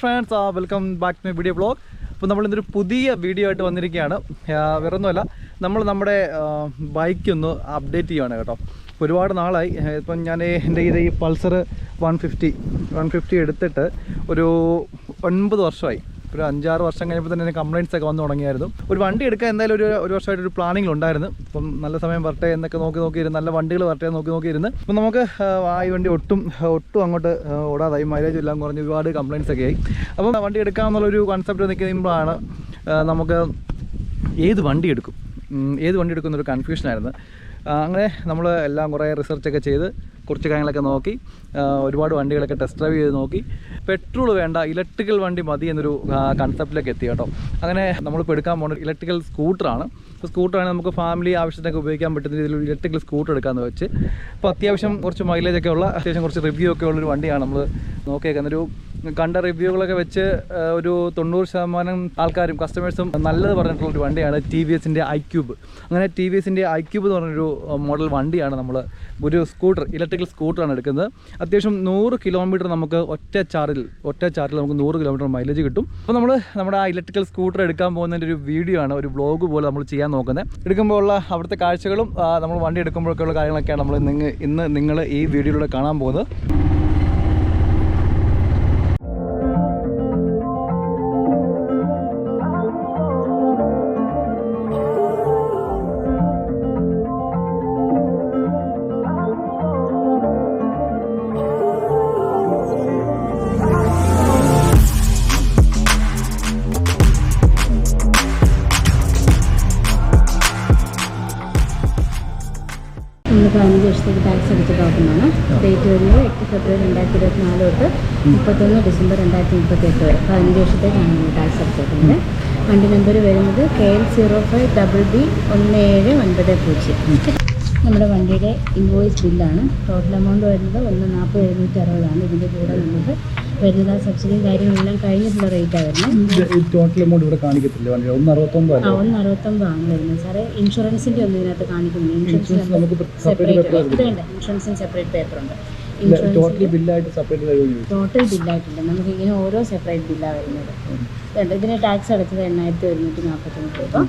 Friends ah welcome back to my video blog അപ്പോൾ നമ്മൾ ഇന്നൊരു പുതിയ വീഡിയോ ആയിട്ട് വന്നിരിക്കുകയാണ്. വേറൊന്നുമല്ല നമ്മൾ നമ്മുടെ ബൈക്കൊന്ന് അപ്ഡേറ്റ് ചെയ്യുകയാണ് കേട്ടോ. ഒരുപാട് നാളായി. ഇപ്പം ഞാൻ എന്റെ ഇത് ഈ Pulsar one fifty one fifty എടുത്തിട്ട് ഒരു ഒൻപത് വർഷമായി. ഒരു അഞ്ചാറ് വർഷം കഴിഞ്ഞപ്പോൾ തന്നെ കംപ്ലയിൻസ് ഒക്കെ വന്നു തുടങ്ങിയായിരുന്നു. ഒരു വണ്ടി എടുക്കാൻ എന്തായാലും ഒരു ഒരു വർഷമായിട്ട് ഒരു പ്ലാനിങ് ഉണ്ടായിരുന്നു. ഇപ്പം നല്ല സമയം വരട്ടെ എന്നൊക്കെ നോക്കി നോക്കിയിരുന്നു. നല്ല വണ്ടികൾ വരട്ടെ നോക്കി നോക്കിയിരുന്നു. അപ്പം നമുക്ക് ആ, ഈ വണ്ടി ഒട്ടും ഒട്ടും അങ്ങോട്ട് ഓടാതായി. മൈലേജ് എല്ലാം കുറഞ്ഞ് ഒരുപാട് കംപ്ലയിൻസ് ഒക്കെ ആയി. അപ്പം വണ്ടി എടുക്കാമെന്നുള്ളൊരു കൺസെപ്റ്റ് നിൽക്കുമ്പോഴാണ് നമുക്ക് ഏത് വണ്ടി എടുക്കും? ഏത് വണ്ടി എടുക്കുന്നൊരു കൺഫ്യൂഷനായിരുന്നു അങ്ങനെ നമ്മൾ എല്ലാം കുറേ റിസർച്ചൊക്കെ ചെയ്ത് കുറച്ച് കാര്യങ്ങളൊക്കെ നോക്കി ഒരുപാട് വണ്ടികളൊക്കെ ടെസ്റ്റ് ഡ്രൈവ് ചെയ്ത് നോക്കി. പെട്രോൾ വേണ്ട ഇലക്ട്രിക്കൽ വണ്ടി മതി എന്നൊരു കൺസെപ്റ്റിലേക്ക് എത്തി കേട്ടോ. അങ്ങനെ നമ്മളിപ്പോൾ എടുക്കാൻ പോകുന്നത് ഇലക്ട്രിക്കൽ സ്കൂട്ടറാണ് അപ്പോൾ സ്കൂട്ടറാണ് നമുക്ക് ഫാമിലി ആവശ്യത്തിനൊക്കെ ഉപയോഗിക്കാൻ പറ്റുന്ന രീതിയിൽ ഇലക്ട്രിക്കൽ സ്കൂട്ടർ എടുക്കാമെന്ന് വെച്ച്. അപ്പോൾ അത്യാവശ്യം കുറച്ച് മൈലേജ് ഒക്കെ ഉള്ള അത്യാവശ്യം കുറച്ച് റിവ്യൂ ഒക്കെ ഉള്ളൊരു വണ്ടിയാണ് നമ്മൾ നോക്കിയേക്കുന്നത്. ഒരു കണ്ട റിവ്യൂകളൊക്കെ വെച്ച് ഒരു തൊണ്ണൂറ് ശതമാനം ആൾക്കാരും കസ്റ്റമേഴ്സും നല്ലത് പറഞ്ഞിട്ടുള്ള ഒരു വണ്ടിയാണ് ടി വി എസിന്റെ ഐ ക്യൂബ് അങ്ങനെ ടി വി എസിന്റെ ഐ ക്യൂബ് എന്ന് പറഞ്ഞൊരു മോഡൽ വണ്ടിയാണ് നമ്മൾ ഒരു സ്കൂട്ടർ ഇലക്ട്രിക്കൽ സ്കൂട്ടറാണ് എടുക്കുന്നത്. അത്യാവശ്യം നൂറ് കിലോമീറ്റർ നമുക്ക് ഒറ്റ ചാർജിൽ ഒറ്റ ചാർജിൽ നമുക്ക് നൂറ് കിലോമീറ്റർ മൈലേജ് കിട്ടും. അപ്പോൾ നമ്മൾ നമ്മുടെ ആ ഇലക്ട്രിക്കൽ സ്കൂട്ടർ എടുക്കാൻ പോകുന്നതിന്റെ ഒരു വീഡിയോ ആണ് ഒരു വ്ളോഗ് പോലെ നമ്മൾ ചെയ്യാൻ നോക്കുന്നത്. എടുക്കുമ്പോൾ ഉള്ള അവിടുത്തെ കാഴ്ചകളും നമ്മൾ വണ്ടി എടുക്കുമ്പോഴൊക്കെയുള്ള കാര്യങ്ങളൊക്കെയാണ് നമ്മൾ നിങ്ങൾ ഇന്ന് നിങ്ങൾ ഈ വീഡിയോയിലൂടെ കാണാൻ പോകുന്നത്. വർഷത്തേക്ക് ടാക്സ് അടിച്ച നോക്കുന്നതാണ്. ഡേറ്റ് വരുന്നത് എട്ട് ഫെബ്രുവരി രണ്ടായിരത്തി ഇരുപത്തി നാല് തൊട്ട് മുപ്പത്തൊന്ന് ഡിസംബർ രണ്ടായിരത്തി മുപ്പത്തി എട്ട് വരെ. പതിനഞ്ച് വർഷത്തേക്കാണ് നമ്മൾ ടാക്സ് അടിച്ചേക്കുന്നത് വണ്ടി നമ്പർ വരുന്നത് K L zero five double B ഒന്ന് ഏഴ് ഒൻപത് പൂജ്യം. നമ്മുടെ വണ്ടിയുടെ ഇൻവോയ്സ് ബില്ലാണ് ടോട്ടൽ എമൗണ്ട് വരുന്നത് ഒന്ന് നാൽപ്പത് എഴുന്നൂറ്റി അറുപതാണ്. ഇതിന്റെ കൂടെ നമുക്ക് വരുന്നത് ആ സബ്സിഡിയും കാര്യങ്ങളെല്ലാം കഴിഞ്ഞിട്ടുള്ള റേറ്റാണ് വരുന്നത്. ടോട്ടൽ എമൗണ്ട് ഇവിടെ കാണിക്കത്തില്ല? ഒന്ന് അറുപത്തൊമ്പത് ഒന്ന് അറുപത്തൊമ്പതാണ് വരുന്നത് സാറേ. ഇൻഷുറൻസിന്റെ ഒന്നും ഇതിനകത്ത് കാണിക്കുന്നില്ല. ഇൻഷുറൻസ് നമുക്ക് സെപ്പറേറ്റ് പേപ്പർ ഇൻഷുറൻസിന് സെപ്പറേറ്റ് പേപ്പർ ഉണ്ട്. ടോട്ടൽ ബില്ലായിട്ട് സെപ്പറേറ്റ് ടോട്ടൽ ബില്ലായിട്ടില്ല നമുക്ക് ഇങ്ങനെ ഓരോ സെപ്പറേറ്റ് ബില്ലാണ് വരുന്നത്. രണ്ട് ഇതിന് ടാക്സ് അടച്ചത് എണ്ണായിരത്തി ഒരുന്നൂറ്റി നാൽപ്പത്തൊന്ന് രൂപ.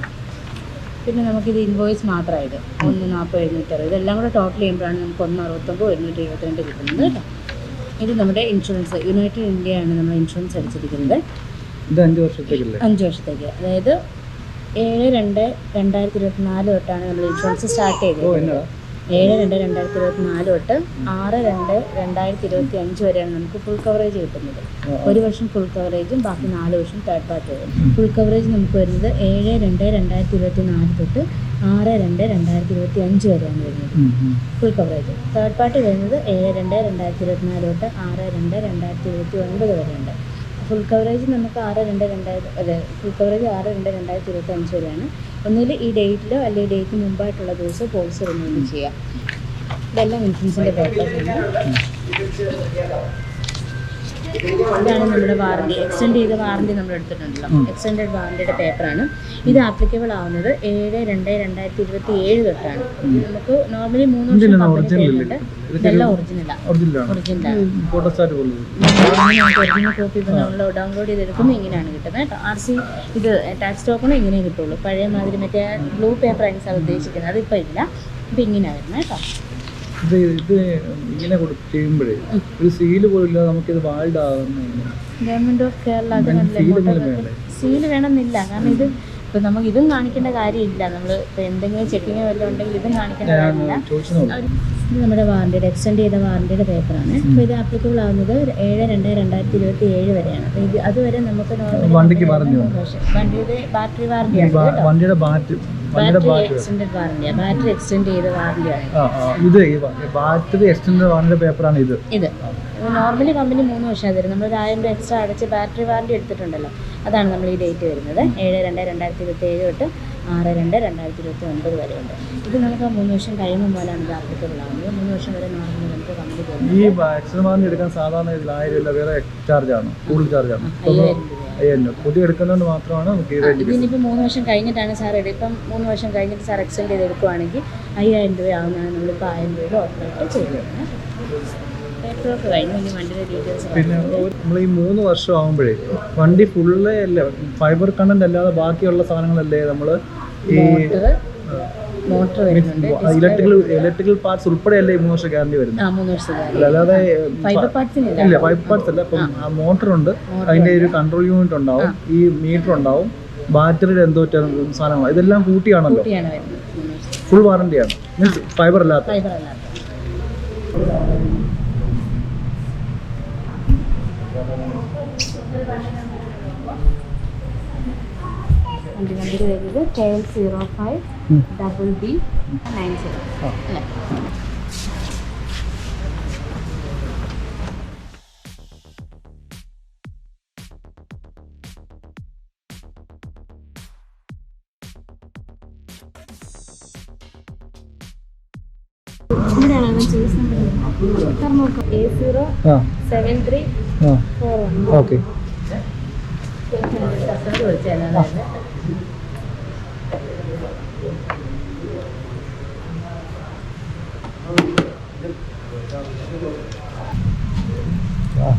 പിന്നെ നമുക്കിത് ഇൻവോയ്സ് മാത്രമായത് ഒന്ന് നാൽപ്പത് എഴുന്നൂറ്റി അറുപത് ഇതെല്ലാം കൂടെ ടോട്ടൽ ചെയ്യുമ്പോഴാണ് നമുക്ക് ഒന്ന് അറുപത്തൊമ്പത് ഒരുന്നൂറ്റി എഴുപത്തിരണ്ട് കിട്ടുന്നത് കേട്ടോ. ഇത് നമ്മുടെ ഇൻഷുറൻസ് യുണൈറ്റഡ് ഇന്ത്യയാണ് നമ്മൾ ഇൻഷുറൻസ് അടിച്ചിരിക്കുന്നത്. ഇത് അഞ്ച് വർഷത്തേക്കല്ലേ? അഞ്ച് വർഷത്തേക്ക്. അതായത് ഏഴ് രണ്ട് രണ്ടായിരത്തി ഇരുപത്തിനാല് തൊട്ടാണ് നമ്മൾ ഇൻഷുറൻസ് സ്റ്റാർട്ട് ചെയ്തത് ഏഴ് രണ്ട് രണ്ടായിരത്തി ഇരുപത്തി നാല് തൊട്ട് ആറ് രണ്ട് രണ്ടായിരത്തി ഇരുപത്തി അഞ്ച് വരെയാണ് നമുക്ക് ഫുൾ കവറേജ് കിട്ടുന്നത്. ഒരു വർഷം ഫുൾ കവറേജും ബാക്കി നാല് വർഷം തേർഡ് പാർട്ടി വരും ഫുൾ കവറേജ് നമുക്ക് വരുന്നത് ഏഴ് രണ്ട് രണ്ടായിരത്തി ഇരുപത്തി നാല് തൊട്ട് ആറ് രണ്ട് രണ്ടായിരത്തി ഇരുപത്തി അഞ്ച് വരെയാണ് വരുന്നത്. ഫുൾ കവറേജ് തേർഡ് പാർട്ടി വരുന്നത് ഏഴ് രണ്ട് രണ്ടായിരത്തി ഇരുപത്തി നാല് തൊട്ട് ആറ് രണ്ട് രണ്ടായിരത്തി ഇരുപത്തി ഒൻപത് വരെയുണ്ട്. ഫുൾ കവറേജ് നമുക്ക് ആറ് രണ്ട് രണ്ടായിരത്തി അല്ലെ ഫുൾ കവറേജ് ആറ് രണ്ട് രണ്ടായിരത്തി ഇരുപത്തി അഞ്ച് വരെയാണ്. ഒന്നുകിൽ ഈ ഡേറ്റിലോ അല്ലെങ്കിൽ ഡേറ്റിന് മുമ്പായിട്ടുള്ള ദിവസം പോളിസി റിന്യൂവൽ ചെയ്യാം. ഇതെല്ലാം ഇൻഷുറൻസിന്റെ പേപ്പേഴ്സാണ് ഇതാണ് നമ്മുടെ വാറണ്ടി എക്സ്റ്റെൻഡ് ചെയ്ത വാറണ്ടി നമ്മൾ എടുത്തിട്ടുണ്ടല്ലോ. എക്സ്റ്റെൻഡഡ് വാറണ്ടിയുടെ പേപ്പറാണ് ഇത് ആപ്ലിക്കബിൾ ആവുന്നത് ഏഴ് രണ്ട് രണ്ടായിരത്തി ഇരുപത്തി ഏഴ് തൊട്ടാണ്. നമുക്ക് നോർമലി മൂന്ന് വർഷം കമ്പനി ഒറിജിനൽ കോപ്പി ഇപ്പോൾ നമ്മൾ ഡൗൺലോഡ് ചെയ്തെടുക്കുമ്പോൾ ഇങ്ങനെയാണ് കിട്ടുന്നത് കേട്ടോ. ആർ സി ഇത് ടാക്സ് ടോക്കണും ഇങ്ങനെ കിട്ടുള്ളൂ. പഴയ മാതിരി മറ്റേ ബ്ലൂ പേപ്പർ സാർ ഉദ്ദേശിക്കുന്നത്. അതിപ്പോൾ ഇല്ല. ഇപ്പം ഇങ്ങനെയാണ് വരുന്നത് കേട്ടോ. ഇത് ഇത് ഇങ്ങനെ ചെയ്യുമ്പോഴേ ഒരു സീൽ പോലില്ല നമുക്കിത് വാൾഡ് ആകുന്ന ഗവൺമെന്റ് ഓഫ് കേരള? സീൽ വേണമെന്നില്ല. കാരണം ഇത് ഇപ്പം നമുക്ക് ഇതും കാണിക്കേണ്ട കാര്യമില്ല. നമ്മൾ ഇപ്പം എന്തെങ്കിലും ചെക്കിങ് വല്ലതും ഉണ്ടെങ്കിൽ ഇതും കാണിക്കേണ്ട കാര്യമില്ല. ഇത് നമ്മുടെ വാറണ്ടിയുടെ എക്സ്റ്റെൻഡ് ചെയ്ത വാറണ്ടിയുടെ പേപ്പറാണ് അപ്പോൾ ഇത് ആപ്ലിക്കബിൾ ആവുന്നത് ഏഴ് രണ്ട് രണ്ടായിരത്തി ഇരുപത്തി ഏഴ് വരെയാണ്. അപ്പോൾ ഇത് അതുവരെ നമുക്ക് ഉണ്ടോ? വണ്ടിയുടെ ബാറ്ററി വാറണ്ടിയാണ് വണ്ടിയുടെ ബാറ്റ് വണ്ടിയുടെ ബാറ്ററി ബാറ്റ് എക്സ്റ്റെൻഡ് വാറണ്ടിയാണ് ബാറ്ററി എക്സ്റ്റെൻഡ് ചെയ്ത വാറണ്ടിയാണ് ഇത് ബാറ്ററി എക്സ്റ്റൻഡ് വാറണ്ടിയുടെ പേപ്പറാണ് ഇത്. ഇത്. നോർമലി കമ്പനി മൂന്ന് വർഷം തരും നമ്മൾ ഒരു ആയിരം രൂപ എക്സ്ട്രാ അടച്ച് ബാറ്ററി വാറണ്ടി എടുത്തിട്ടുണ്ടല്ലോ. അതാണ് നമ്മൾ ഈ ഡേറ്റ് വരുന്നത്. ഏഴ് രണ്ട് രണ്ടായിരത്തി ഇരുപത്തി ഏഴ് തൊട്ട് ആറ് രണ്ട് രണ്ടായിരത്തി ഇരുപത്തി ഒൻപത് വരെയുണ്ട്. ഇത് നമുക്ക് മൂന്ന് വർഷം കഴിയുമ്പോൾ പോലാണ് ഇത് ആപ്ലിക്കബിൾ ആവുന്നത്. മൂന്ന് വർഷം വരെ നോർമലി നമുക്ക് കമ്പനി ഈ വാക്സിൻ വാറണ്ടി എടുക്കാൻ സാധാരണ ഇതിൽ ആയിരം വേറെ ചാർജ് ആണ്. കൂടുതൽ ചാർജ് ആണ്. പുതിയ എടുക്കുന്നതുകൊണ്ട് മാത്രമാണ് ഇതിനിപ്പോൾ മൂന്ന് വർഷം കഴിഞ്ഞിട്ടാണ് സാർ എടുക്കുക ഇപ്പം മൂന്ന് വർഷം കഴിഞ്ഞിട്ട് സാർ എക്സ്റ്റെൻഡ് ചെയ്ത് എടുക്കുവാണെങ്കിൽ അയ്യായിരം രൂപ ആവുന്നതാണ് നമ്മളിപ്പോൾ ആയിരം രൂപയിൽ ഓഫറായിട്ട് ചെയ്തു പേപ്പർ വർക്ക് കഴിഞ്ഞു ഇനി വണ്ടിയുടെ ഡീറ്റെയിൽസ് പിന്നെ നമ്മൾ ഈ മൂന്ന് വർഷം ആകുമ്പോഴേ വണ്ടി ഫുള്ള് അല്ല? ഫൈബർ കണ്ടന്റ് അല്ലാതെ ബാക്കിയുള്ള സാധനങ്ങളല്ലേ നമ്മൾ ഈ മോട്ടോർ വരുന്നുണ്ട്. ഇലക്ട്രിക്കൽ ഇലക്ട്രിക്കൽ പാർട്സ് ഉൾപ്പെടെയല്ലേ ഈ മൂന്ന് വർഷം ഗ്യാരണ്ടി വരുന്നത്? ആ മൂന്ന് വർഷം അല്ലാതെ ഫൈബർ പാർട്സിനില്ല ഇല്ല. ഫൈബർ പാർട്സ് അല്ല. ഇപ്പം മോട്ടർ ഉണ്ട്. അതിന്റെ ഒരു കൺട്രോൾ യൂണിറ്റ് ഉണ്ടാവും. ഈ മീറ്റർ ഉണ്ടാവും. ബാറ്ററിയുടെ എന്തോ സാധനങ്ങൾ ഇതെല്ലാം കൂട്ടിയാണല്ലോ. ഫുൾ വാറണ്ടിയാണ് മീൻസ് ഫൈബർ അല്ലാത്ത. ഫൈബർ അല്ലാത്ത. വണ്ടി നമ്പർ വരുന്നത് K L zero five. Double B nine zero. അല്ലേ ഇവിടെയാണ് ചേസ് നമ്പർ നോക്കാം A zero ah seven three ah four one okay customer വിളിച്ചായിരുന്നു ആ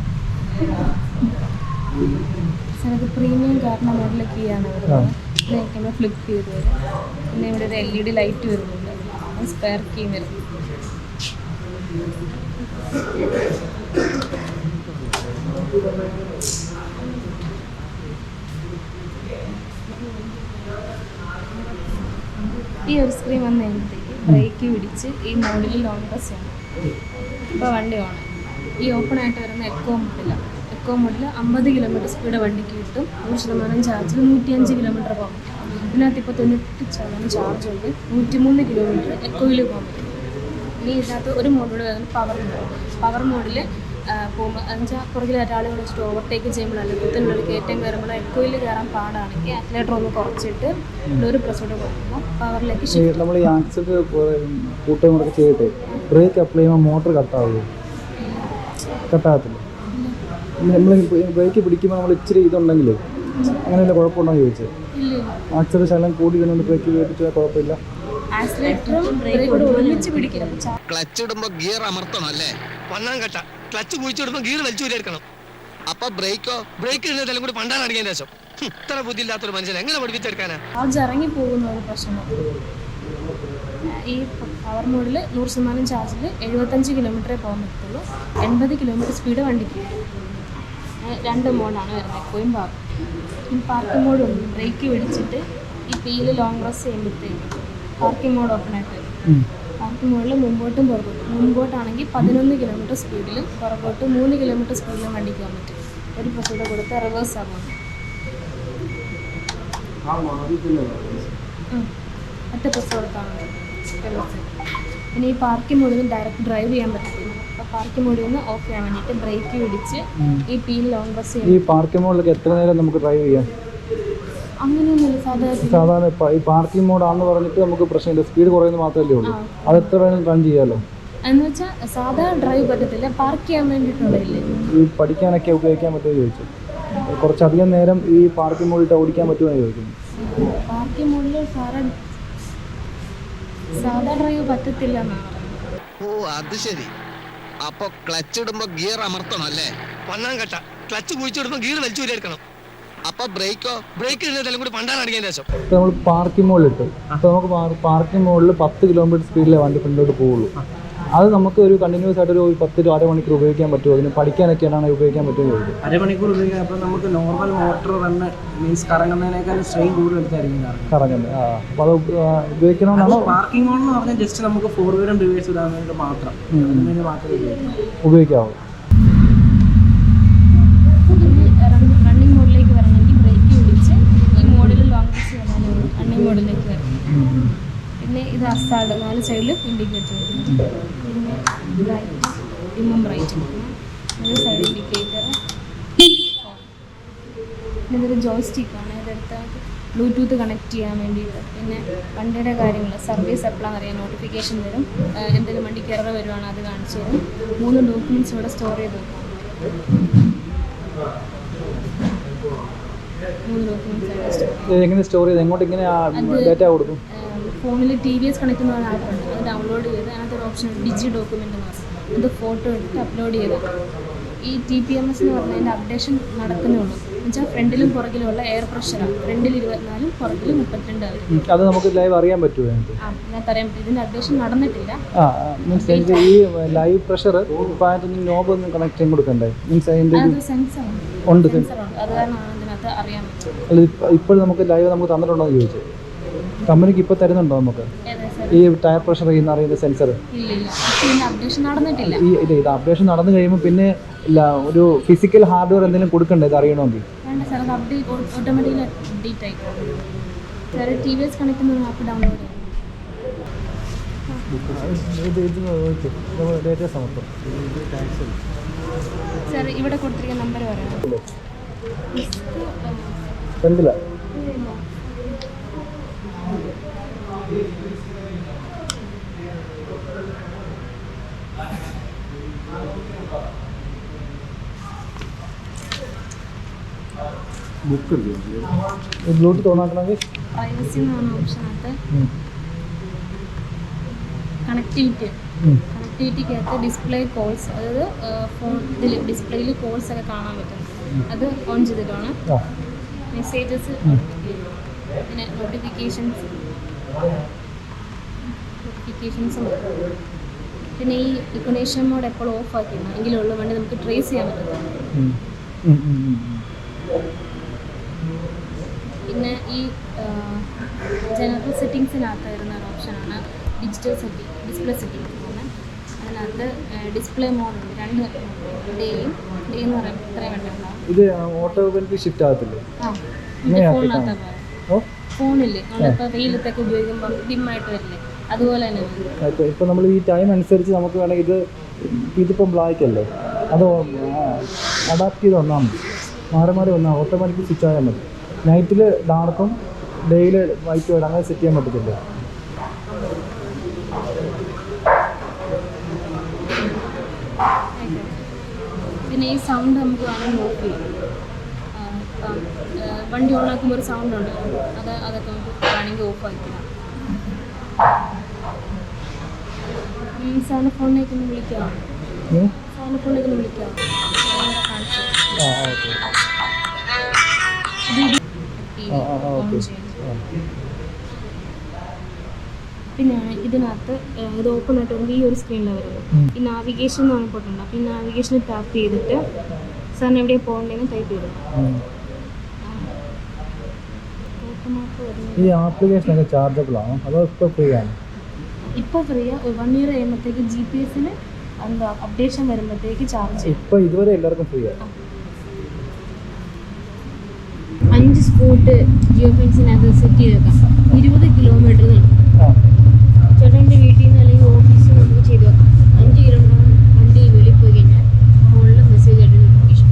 സാർ ഇത് പ്രീമിയം കാരണം മോഡൽ കീയാണ് ആ. വരുന്നത് ഫ്ലിപ്പ് ചെയ്ത് വരും പിന്നെ ഇവിടെ ഒരു എൽ ഇ ഡി ലൈറ്റ് വരുന്നുണ്ട്. സ്പെയർ കീ വരുന്നു ഈ ഒരു സ്ക്രീൻ വന്ന് കഴിയുമ്പോഴത്തേക്ക് ബ്രേക്ക് പിടിച്ച് ഈ മോഡലിൽ ലോങ് ബസ് ചെയ്യണം. ഇപ്പോൾ വണ്ടി ഓണം ഈ ഓപ്പൺ ആയിട്ട് വരുന്ന എക്കോ മോഡിലാണ് എക്കോ മോഡിൽ അമ്പത് കിലോമീറ്റർ സ്പീഡ് വണ്ടിക്ക് കിട്ടും. നൂറ് ശതമാനം ചാർജിൽ നൂറ്റിയഞ്ച് കിലോമീറ്റർ പോകാൻ പറ്റും. ഇതിനകത്ത് ഇപ്പോൾ തൊണ്ണൂറ്റി ശതമാനം ചാർജ് ഉണ്ട്. നൂറ്റിമൂന്ന് കിലോമീറ്റർ എക്കോയിൽ പോകാൻ പറ്റും. ഇനി ഇതിനകത്ത് ഒരു മോഡോട് വരുന്നത് പവർ മോഡ് പവർ മോഡിൽ പോകുമ്പോൾ എന്നുവെച്ചാൽ പുറകിൽ ഒരാൾ വെച്ചിട്ട് ഓവർടേക്ക് ചെയ്യുമ്പോഴല്ല കുത്തനുള്ള കയറ്റം കയറുമ്പോൾ എക്കോയിൽ കയറാൻ പാടാണെങ്കിൽ ആക്സിലേറ്റർ ഒന്ന് കുറച്ചിട്ട് ഒരു പ്രസോട് കൊടുക്കുമ്പോൾ പവറിലേക്ക് നമ്മൾ ഈ കൂട്ടും കൂടെ ചെയ്തിട്ട് ബ്രേക്ക് അപ്ലൈ ചെയ്യുമ്പോൾ മോട്ടർ കട്ടാവുള്ളൂ കട്ടാകത്തില്ല നമ്മൾ ബ്രേക്ക് പിടിക്കുമ്പോൾ നമ്മൾ ഇച്ചിരി ഇതുണ്ടെങ്കിൽ അങ്ങനെയല്ല കുഴപ്പമുണ്ടോ എന്ന് ചോദിച്ചത് ഇല്ല ആക്സിഡന്റ് ശകലം കൂടി കഴിഞ്ഞാൽ ബ്രേക്ക് പിടിച്ചാൽ കുഴപ്പമില്ല. ക്ലച്ച് ഇടുമ്പോ ഗിയർ അമർത്തണം അല്ലേ ഒന്നാം ഘട്ട ക്ലച്ച് കുഴിച്ചിടുമ്പോ ഗിയർ വലിച്ചു വരിയിരിക്കണം അപ്പൊ ബ്രേക്കോ ബ്രേക്ക് ഇടുന്നതെല്ലാം കൂടി പണ്ടാണ് അടിക്കാൻ ശേഷം. ഇത്ര ബുദ്ധി ഇല്ലാത്തൊരു മനുഷ്യൻ എങ്ങനെ പഠിപ്പിച്ചെടുക്കാനാ? ഇറങ്ങി പോകുന്ന ഒരു പ്രശ്നമാണ് ഈ പവർ മോഡിൽ നൂറ് ശതമാനം ചാർജിൽ എഴുപത്തഞ്ച് കിലോമീറ്ററേ പോകാൻ പറ്റത്തുള്ളൂ എൺപത് കിലോമീറ്റർ സ്പീഡ് വണ്ടിക്ക്. കിട്ടും. രണ്ട് മോഡാണ് വരുന്നത്. എപ്പോഴും പാർക്ക്. പാർക്കിംഗ് മോഡ് ഉണ്ട്. ബ്രേക്ക് പിടിച്ചിട്ട് ഈ പീൽ ലോങ് ഡ്രസ് ചെയ്യുമ്പോഴത്തേക്ക് പാർക്കിംഗ് മോഡ് ഓപ്പൺ ആയിട്ട് വരും. പാർക്കിംഗ് മോഡിൽ മുമ്പോട്ടും പുറകോട്ടും. മുമ്പോട്ടാണെങ്കിൽ പതിനൊന്ന് കിലോമീറ്റർ സ്പീഡിലും പുറകോട്ട് മൂന്ന് കിലോമീറ്റർ സ്പീഡിലും വണ്ടിക്ക് പോകാൻ പറ്റും. ഒരു പ്രസൂടെ കൊടുത്ത് റിവേഴ്സ് ആകും. ഒറ്റ പ്രസ് കൊടുത്താണ് പിന്നെ ഈ പാർക്കിംഗ് മോഡിൽ ഡയറക്റ്റ് ഡ്രൈവ് ചെയ്യാൻ അപ്പോൾ പാർക്കിംഗ് മോഡിൽ നിന്ന് ഓഫ് ചെയ്യാൻ വേണ്ടിയിട്ട് ബ്രേക്ക് പിടിച്ച് ഈ പീൽ ലോങ് ബസ് ഈ പാർക്കിംഗ് മോഡിലൊക്കെ എത്ര നേരം നമുക്ക് ഡ്രൈവ് ചെയ്യാം? സാധാരണ ഈ പാർക്കിംഗ് മോഡാണെന്ന് പറഞ്ഞിട്ട് നമുക്ക് പ്രശ്നമില്ല. സ്പീഡ് കുറയുന്നത് മാത്രമല്ലേ ഉള്ളൂ. അത് എത്ര വേണം റൺ ചെയ്യാമല്ലോ എന്ന് വെച്ചാൽ സാധാ ഡ്രൈവ് പറ്റത്തില്ല പാർക്ക് ചെയ്യാൻ വേണ്ടിയിട്ടുള്ളതില്ലേ? ഈ പഠിക്കാനൊക്കെ ഉപയോഗിക്കാൻ പറ്റുമോ ചോദിച്ചു. കുറച്ചധികം നേരം ഈ പാർക്കിംഗ് മോഡിൽ ഓടിക്കാൻ പറ്റുമോ എന്ന് ചോദിക്കുന്നു. പാർക്കിംഗ് മോഡിൽ സാധാ സാധാ ഡ്രൈവ് പറ്റത്തില്ല ഓ അത് ശരി. അപ്പൊ ക്ലച്ച് ഇടുമ്പോ ഗിയർ അമർത്തണം അല്ലേ? പന്നാം ഘട്ട ക്ലച്ച് കുഴിച്ചിടുമ്പോ ഗിയർ വലിച്ചു വരിയിരിക്കണം അപ്പൊ ബ്രേക്കോ ബ്രേക്ക് ഇടുന്നതെല്ലാം കൂടി പണ്ടാണ് അടിക്കാൻ ശേഷം. നമ്മൾ പാർക്കിംഗ് മോളിലിട്ടു അപ്പൊ നമുക്ക് പാർക്കിംഗ് മോളിൽ പത്ത് കിലോമീറ്റർ സ്പീഡിലെ വണ്ടി ഫ്രണ്ടിലോട്ട് പോവുള്ളൂ. അത് നമുക്ക് ഒരു കണ്ടിന്യൂസ് ആയിട്ട് ഒരു പത്ത് അരമണിക്കൂർ ഉപയോഗിക്കാൻ പറ്റുമോ? അതിന് പഠിക്കാനൊക്കെ ആണ് ഉപയോഗിക്കാൻ പറ്റുമോ ചോദിക്കും അരമണിക്കൂർ ഉപയോഗിക്കാൻ അപ്പോൾ നമുക്ക് നോർമൽ മോട്ടർ റണ്ണ് മീൻസ് കറങ്ങുന്നതിനേക്കാൾ സ്ട്രെയിൻ കൂടുതൽ എടുത്തായിരിക്കും കറങ്ങുന്നത്. ആ അപ്പോൾ അത് ഉപയോഗിക്കണമെന്നാണോ പാർക്കിംഗ് മോഡ് എന്ന് പറഞ്ഞാൽ ജസ്റ്റ് നമുക്ക് ഫോർ വീലർ ഡിവൈസ് ഇടാൻ വേണ്ടി മാത്രം. മാത്രമേ ഉപയോഗിക്കാം. ഉപയോഗിക്കാവോ? റണ്ണിങ് മോഡിലേക്ക് വരണമെങ്കിൽ ബ്രേക്ക് പിടിച്ച് ഈ മോഡിൽ ലോങ് പ്രസ് ചെയ്താലേ റണ്ണിങ് മോഡിലേക്ക് വരും പിന്നെ ഇത് അസാഡ് നാല് സൈഡിലും ഇൻഡിക്കേറ്റർ പിന്നെ ബ്രൈറ്റ് ഒരു സൈഡ് ഇൻഡിക്കേറ്റർ ഇതൊരു ജോയ്സ്റ്റിക്കാണ്. ഇതെടുത്ത് ബ്ലൂടൂത്ത് കണക്ട് ചെയ്യാൻ വേണ്ടിയിട്ട്. പിന്നെ വണ്ടിയുടെ കാര്യങ്ങൾ സർവീസ് എപ്പോഴാണെന്ന് അറിയാൻ നോട്ടിഫിക്കേഷൻ തരും എന്തെങ്കിലും വണ്ടിക്ക് എറർ വരുവാണ് അത് കാണിച്ചു തരും. മൂന്ന് ഡോക്യുമെന്റ്സ് ഇവിടെ സ്റ്റോർ ചെയ്ത് വെക്കാം. മൂന്ന് ഡോക്യുമെന്റ്സ് ആണ്. എങ്ങനെ സ്റ്റോർ ചെയ്ത് എങ്ങോട്ട് ഇങ്ങനെ ഡാറ്റ കൊടുക്കും? ഫോണിൽ ടി വി എസ് കണക്ട് പറഞ്ഞ ആപ്പുണ്ട് അത് ഡൗൺലോഡ് ചെയ്ത് അതിനകത്ത് ഒരു ഓപ്ഷൻ ഡിജി ഡോക്യുമെന്റ് എന്ന് പറയും അത് ഫോട്ടോ എടുത്ത് അപ്ലോഡ് ചെയ്ത്. ഈ ടി പി എം എസ് എന്ന് പറഞ്ഞതിന്റെ അപ്ഡേഷൻ നടക്കുന്നേ ഉള്ളൂ എന്നുവെച്ചാൽ ഫ്രണ്ടിലും പുറകിലുമുള്ള എയർ പ്രഷറാണ് ഫ്രണ്ടിൽ ഇരുപത്തിനാലും പുറകിൽ മുപ്പത്തിരണ്ട്. അത് നമുക്ക് ലൈവ് അറിയാൻ പറ്റുമോ ഇതിനകത്ത് അറിയാൻ പറ്റും. ഇതിന്റെ അപ്ഡേഷൻ നടന്നിട്ടില്ല. മീൻസ് എനിക്ക് ഈ ലൈവ് പ്രഷർ നോബ് ഒന്നും കണക്ട് ചെയ്യാൻ കൊടുക്കണ്ടേ? മീൻസ് അതിന്റെ സെൻസർ ഉണ്ട് സെൻസർ ഉണ്ട് സെൻസറുണ്ട് അത് കാരണമാണ് ഇതിനകത്ത് അറിയാൻ പറ്റും. ഇപ്പോൾ നമുക്ക് ലൈവ് നമുക്ക് തന്നിട്ടുണ്ടോ എന്ന് ചോദിച്ചു. കമ്പനിക്ക് ഇപ്പോൾ തരുന്നുണ്ടോ നമുക്ക്? ഈ ടയർ പ്രഷർ ചെയ്യുന്ന അറിയുന്ന സെൻസർ ഈ ഇത് ഇത് അപ്ഡേഷൻ നടന്നു കഴിയുമ്പോൾ പിന്നെ ഇല്ല ഒരു ഫിസിക്കൽ ഹാർഡ്വെയർ എന്തെങ്കിലും കൊടുക്കണ്ടേ? ഇത് അറിയണമെങ്കിൽ. ഇവിടെ കൊടുത്തിരിക്കുന്ന നമ്പർ പറയാം ഫ്രണ്ടില ബ്ലൂടൂത്ത് ഓണാക്കണമെങ്കിൽ പ്രൈവസി എന്ന് പറഞ്ഞ ഓപ്ഷനകത്ത് കണക്ടിവിറ്റി കണക്ടിവിറ്റിക്കകത്ത് ഡിസ്പ്ലേ കോൾസ് അതായത് ഫോൺ ഇതിൽ ഡിസ്പ്ലേയിൽ കോൾസ് ഒക്കെ കാണാൻ പറ്റും. അത് ഓൺ ചെയ്തിട്ടാണ്. മെസ്സേജസ് പിന്നെ നോട്ടിഫിക്കേഷൻസ് നോട്ടിഫിക്കേഷൻസും പിന്നെ ഈ ഇക്കണേഷൻ മോഡ് എപ്പോഴും ഓഫ് ആക്കിയിരുന്നു എങ്കിലുള്ള വണ്ടി നമുക്ക് ട്രേസ് ചെയ്യാൻ പറ്റും. പിന്നെ ഈ ജനറൽ സെറ്റിങ്സിനകത്ത് വരുന്ന ഒരു ഓപ്ഷനാണ് ഡിജിറ്റൽ സെറ്റിംഗ് ഡിസ്പ്ലേ സെറ്റിംഗ് അതിനകത്ത് ഡിസ്പ്ലേ മോഡുണ്ട് രണ്ട് ഡേയും ഡേ എന്ന് പറയുമ്പോൾ ഇത്രയും വണ്ടി ഉണ്ടാവും. ഇത് ഓട്ടോമാറ്റിക് ഷിഫ്റ്റ് ആകത്തില്ലേ? ആ ഫോണിനകത്ത് ഫോണിൽ നമ്മളിപ്പോൾ വെയിലത്തൊക്കെ ഉപയോഗിക്കുമ്പോൾ ഡിമ്മായിട്ട് വരില്ലേ? അതുപോലെ തന്നെ ഇപ്പോൾ നമ്മൾ ഈ ടൈം അനുസരിച്ച് നമുക്ക് വേണമെങ്കിൽ ഇത് ഇതിപ്പം ബ്ലാക്ക് അല്ലേ? അത് അഡാപ്റ്റ് ചെയ്ത് വന്നാൽ മതി. മാറി മാറി വന്നാൽ ഓട്ടോമാറ്റിക് സ്വിച്ച് ആയാൽ മതി. നൈറ്റിൽ ഡാർക്കും ഡേയിൽ വൈറ്റ് വരും അങ്ങനെ സെറ്റ് ചെയ്യാൻ പറ്റത്തില്ല. പിന്നെ ഈ സൗണ്ട് നമുക്ക് വേണമെങ്കിൽ ഇപ്പം, ആ, വണ്ടി ഓണാക്കുമ്പോൾ ഒരു സൗണ്ട് ഉണ്ട്. അത് അതൊക്കെ നമുക്ക് വേണമെങ്കിൽ ഓഫ് ആക്കിക്കാം സാറിന് ഫോണിലേക്ക് ഒന്ന് വിളിക്കാം. സാന സാറിന് ഫോണിലേക്ക് ഒന്ന് വിളിക്കാം. ഓൺ. പിന്നെ ഇതിനകത്ത് ഇത് ഓപ്പൺ ആയിട്ട് വരുമ്പോൾ ഈ ഒരു സ്ക്രീനിലാണ് വരുന്നത്. ഈ നാവിഗേഷൻ എന്ന് പറഞ്ഞിട്ടുണ്ട് അപ്പോൾ ഈ നാവിഗേഷനിൽ ടാപ്പ് ചെയ്തിട്ട് സാറിന് എവിടെയാണ് പോകേണ്ടതെന്ന് ടൈപ്പ് ചെയ്തു. ഈ ആപ്ലിക്കേഷനൊക്കെ ചാർജബിൾ ആണോ? അതോ ഇപ്പോൾ ഫ്രീ ആണ്? ഇപ്പോൾ ഫ്രീ ഒരു വൺ ഇയർ കഴിയുമ്പോഴത്തേക്ക് ജി പി എസിന് എന്താ അപ്ഡേഷൻ വരുമ്പോഴത്തേക്ക് ചാർജ് ഇപ്പൊ ഇപ്പോൾ ഇതുവരെ എല്ലാവർക്കും ഫ്രീ ആണ് അഞ്ച് സ്പോട്ട് ജിയോ ഫെൻസിനകത്ത് സെറ്റ് ചെയ്ത് വെക്കാം ഇരുപത് കിലോമീറ്റർ ചേട്ടന്റെ വീട്ടിൽ നിന്ന് അല്ലെങ്കിൽ ഓഫീസിൽ നിന്ന് നമുക്ക് ചെയ്ത് വെക്കാം. അഞ്ച് കിലോമീറ്റർ വണ്ടി വെളിയിൽ പോയി കഴിഞ്ഞാൽ ഫോണിൽ മെസ്സേജ് ആയിട്ട് നോട്ടിഫിക്കേഷൻ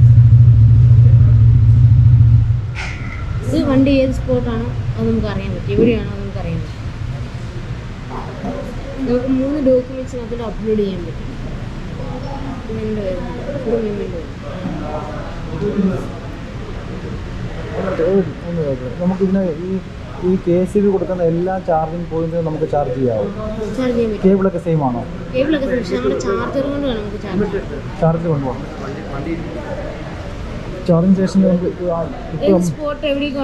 ഇത് വണ്ടി ഏത് സ്പോട്ടാണോ അത് നമുക്ക് അറിയാൻ പറ്റും എവിടെയാണോ നമുക്ക് അറിയാൻ പറ്റും നമുക്ക് മൂന്ന് ഡോക്യുമെന്റ്സ് അതിൽ അപ്ലോഡ് ചെയ്യാൻ പറ്റും. പേയ്മെന്റ് വരുന്നത് ഫുൾ പേയ്മെന്റ് വരും ഒന്ന് നോക്ക്. നമുക്കിതിന് ഈ ഈ കെ സി ബി കൊടുക്കുന്ന എല്ലാ ചാർജിങ് പോയിന്റും നമുക്ക് ചാർജ് ചെയ്യാവും? കേബിൾ ഒക്കെ പറ്റും. കേബിളൊക്കെ സെയിം ആണോ? നമുക്ക് ചാർജ് കൊണ്ടുപോകണം ചാർജിങ് സ്റ്റേഷനിൽ നമുക്ക്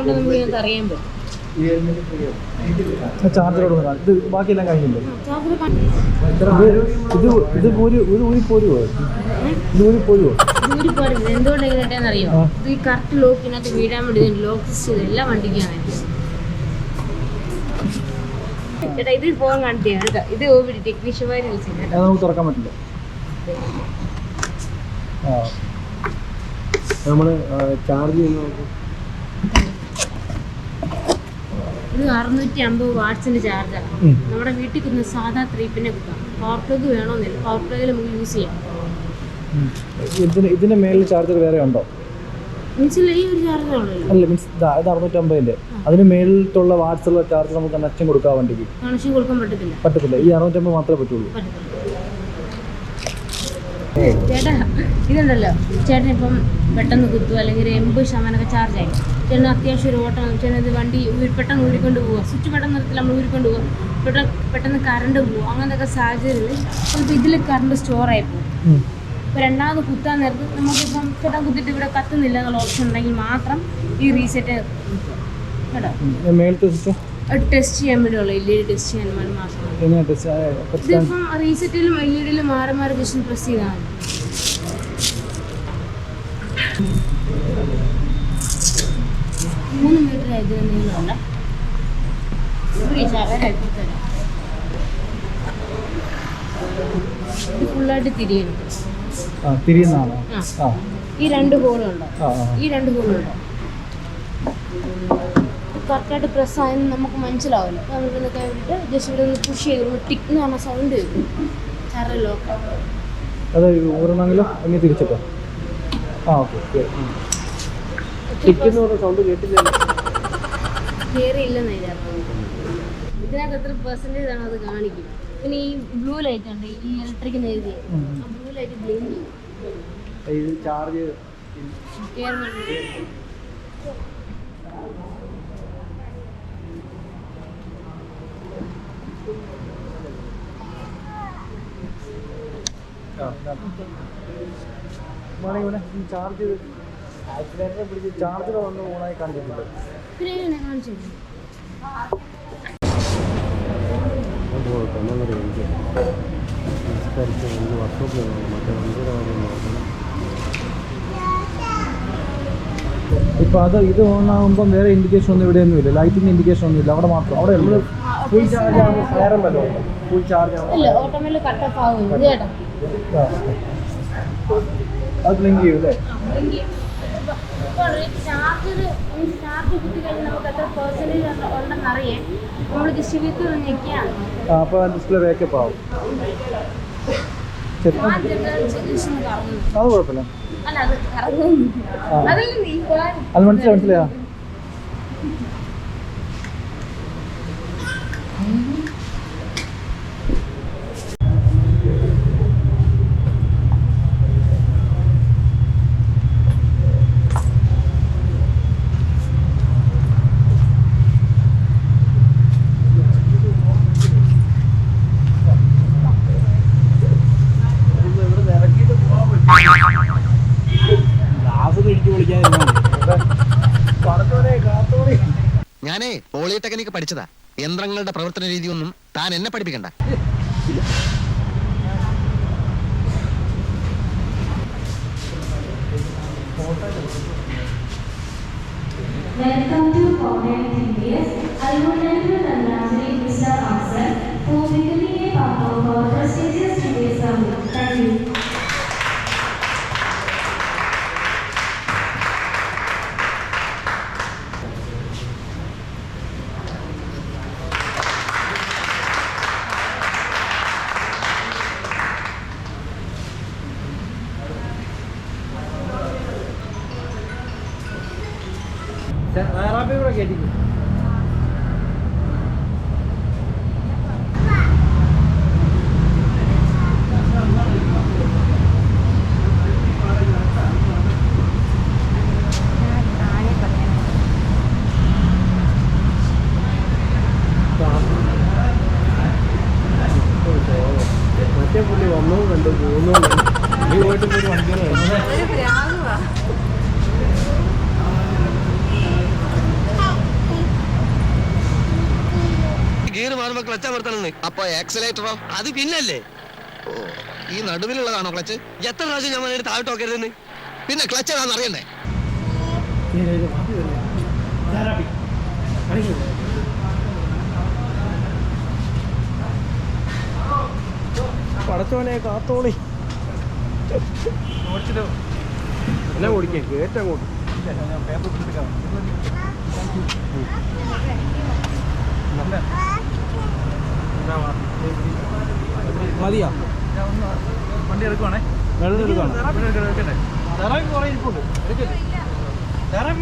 നമുക്ക് അറിയാൻ പറ്റും. ചാർജർ കൊടുക്കണം ഇത് ബാക്കിയെല്ലാം കഴിഞ്ഞില്ലേ? ഇത് ഇത് ഊരി ഇത് ഊരി പോരുവോ? ഇത് ഊരി പോരുവോ? ദൂരി പോരുന്നത് എന്തുകൊണ്ട് കേട്ടേന്ന് അറിയോ. ഇത് ഈ കറക്റ്റ് ലോക്കിനകത്ത് വീഴാൻ വേണ്ടി ലോക്ക് ചെയ്ത് എല്ലാ വണ്ടിക്കാണ് ചേട്ടാ ഇത് പോകാൻ കാണിച്ചാ. കേട്ടോ ഇത് ഓവിഡ് ടെക്നീഷ്യന്മാർ വിളിച്ചിട്ടുണ്ട് നമുക്ക് തുറക്കാൻ പറ്റില്ല. നമ്മൾ ചാർജ് ചെയ്യുന്ന ഇത് അറുന്നൂറ്റി അമ്പത് വാട്സിന്റെ ചാർജാണ് നമ്മുടെ വീട്ടിൽ കിട്ടുന്ന സാധാ ത്രീ പിന്നെ കുത്താം പവർ പ്ലഗ് വേണമെന്നില്ല പവർ പ്ലഗിൽ നമുക്ക് യൂസ് ചെയ്യാം. ഇതിന് ഇതിന്റെ മേളിൽ ചാർജർ വേറെ ഉണ്ടോ? അല്ല മീൻസ് ഇത് അറുന്നൂറ്റമ്പതിന്റെ അതിന് മേളിലുള്ള വാട്സുള്ള ചാർജ് നമുക്ക് കണക്ഷൻ കൊടുക്കാൻ വേണ്ടി കണക്ഷൻ കൊടുക്കാൻ പറ്റത്തില്ല. പറ്റത്തില്ല. ഈ അറുന്നൂറ്റമ്പത് മാത്രമേ പറ്റുള്ളൂ. ചേട്ടാ ഇതുണ്ടല്ലോ ചേട്ടൻ ഇപ്പം പെട്ടെന്ന് കുത്തു അല്ലെങ്കിൽ എൺപത് ശതമാനമൊക്കെ ചാർജ് ആയി. ചേട്ടന് അത്യാവശ്യം ഒരു ഓട്ടമാണ് ചേട്ടൻ ഇത് വണ്ടി പെട്ടെന്ന് ഊരിക്കൊണ്ട് പോവുക സ്വിച്ച് പെട്ടെന്ന് നിർത്തി നമ്മൾ ഊരിക്കൊണ്ട് പോവുക പെട്ടെന്ന് പെട്ടെന്ന് കറണ്ട് പോകും അങ്ങനത്തെ സാഹചര്യത്തിൽ ചിലപ്പോൾ ഇതിൽ കറണ്ട് സ്റ്റോർ ആയി പോകും ഇപ്പോൾ രണ്ടാമത് കുത്താൻ നേരത്ത് നമുക്കിപ്പം ചേട്ടൻ കുത്തിയിട്ട് ഇവിടെ കത്തുന്നില്ല എന്നുള്ള ഓപ്ഷൻ ഉണ്ടെങ്കിൽ മാത്രം ഈ റീസെറ്റ് കേട്ടോ. മേളത്തെ സിസ്റ്റം ടെസ്റ്റ് ചെയ്യാൻ വേണ്ടിയുള്ള എൽ ഇ ഡി ടെസ്റ്റ് ചെയ്യാൻ വേണ്ടി മാത്രം ഇതിപ്പം റീസെറ്റിലും എൽ ഇ ഡിയിലും മാറി മാറി ജസ്റ്റ് പ്രസ് ചെയ്താൽ മതി. മൂന്ന് മീറ്റർ നീളമുണ്ട് ഇത് ഫുള്ളായിട്ട് തിരിയുന്നതാണോ. ഈ രണ്ട് ഹോളുണ്ടോ ഈ രണ്ട് ഹോളുണ്ടോ കറക്റ്റായിട്ട് പ്രസ് ആയെന്ന് നമുക്ക് മനസ്സിലാവില്ല. അപ്പോൾ കഴിഞ്ഞിട്ട് ജസ്റ്റ് ഇവിടെ ഒന്ന് പുഷ് ചെയ്ത് ടിക്ക് എന്ന് പറഞ്ഞ സൗണ്ട് കേൾക്കും. അത് എങ്ങനെ തിരിച്ചിട്ടോ? ആ ഓക്കെ ടിക്കെന്ന് പറഞ്ഞ സൗണ്ട് കേട്ടില്ല ഇതിനകത്ത് എത്ര പെർസെന്റേജ് ആണ് അത് കാണിക്കും പിന്നെ ഈ ബ്ലൂ ലൈറ്റ് ഉണ്ട് ഈ ഇലക്ട്രിക് എഴുതി ആ ബ്ലൂ ലൈറ്റ് ബ്ലിങ്ക് ചെയ്യും ഇത് ചാർജ് ചാർജ് ആക്സിഡന്റിനെ പിടിച്ച് ചാർജർ വന്ന് ഓണായി തരും? ഇപ്പൊ അത് ഇത് ഓൺ ആകുമ്പോ വേറെ ഇൻഡിക്കേഷൻ ഒന്നും ഇവിടെ ഒന്നും ഇല്ല ലൈറ്റിംഗ് ഇൻഡിക്കേഷൻ ഒന്നും ഇല്ല അവിടെ മാത്രം അവിടെ നമ്മൾ ഫുൾ ചാർജ് ആകുമ്പോൾ ഫയറും വല്ലതും ഫുൾ ചാർജ് ആകുമ്പോൾ അത് ലിങ്ക് ചെയ്യും. അല്ലേ ചാർജർ ചാർജ് കുത്തി കഴിഞ്ഞാൽ നമുക്ക് എത്ര പെർസെന്റേജ് ഉണ്ടെന്ന് അറിയാൻ നമ്മൾ ജസ്റ്റ് ഞെക്കിയാണ് അപ്പോൾ ഡിസ്പ്ലേ ബാക്കപ്പ് ആവും. അത് കുഴപ്പമില്ല. അല്ല മനസ്സിലായി മനസ്സിലായോ. ഞാനേ പോളിടെക്നിക് പഠിച്ചതാ യന്ത്രങ്ങളുടെ പ്രവർത്തന രീതിയൊന്നും താൻ എന്നെ പഠിപ്പിക്കണ്ട Welcome to Cognate TBS. I would like to congratulate കേട്ടിക്കും മറ്റേ പുള്ളി വന്നു കണ്ടു പോകുന്നു നീ പോയിട്ട് ഒരു മണിക്കൂർ ഗിയർ മാറുമ്പോ ക്ലച്ച് അമർത്തണമെന്ന് അപ്പൊ ആക്സിലേറ്ററോ അത് പിന്നല്ലേ. ഓ ഈ നടുവിലുള്ളതാണോ ക്ലച്ച് എത്ര പ്രാവശ്യം ഞാൻ വേണ്ടി താഴോട്ട് നോക്കരുതെന്ന്? പിന്നെ ക്ലച്ച് ഏതാണെന്ന് അറിയണ്ടേ? പടച്ചോനെ കാത്തോളി. എല്ലാം ഓടിക്കേ കേറ്റങ്ങോട്ട് മതിയാ വണ്ടി എടുക്കുവാണേ വെള്ളം എടുക്കണം ധാരാളം കുറേ ഇരിപ്പുണ്ട് എടുക്കല്ലേ ധാരാളം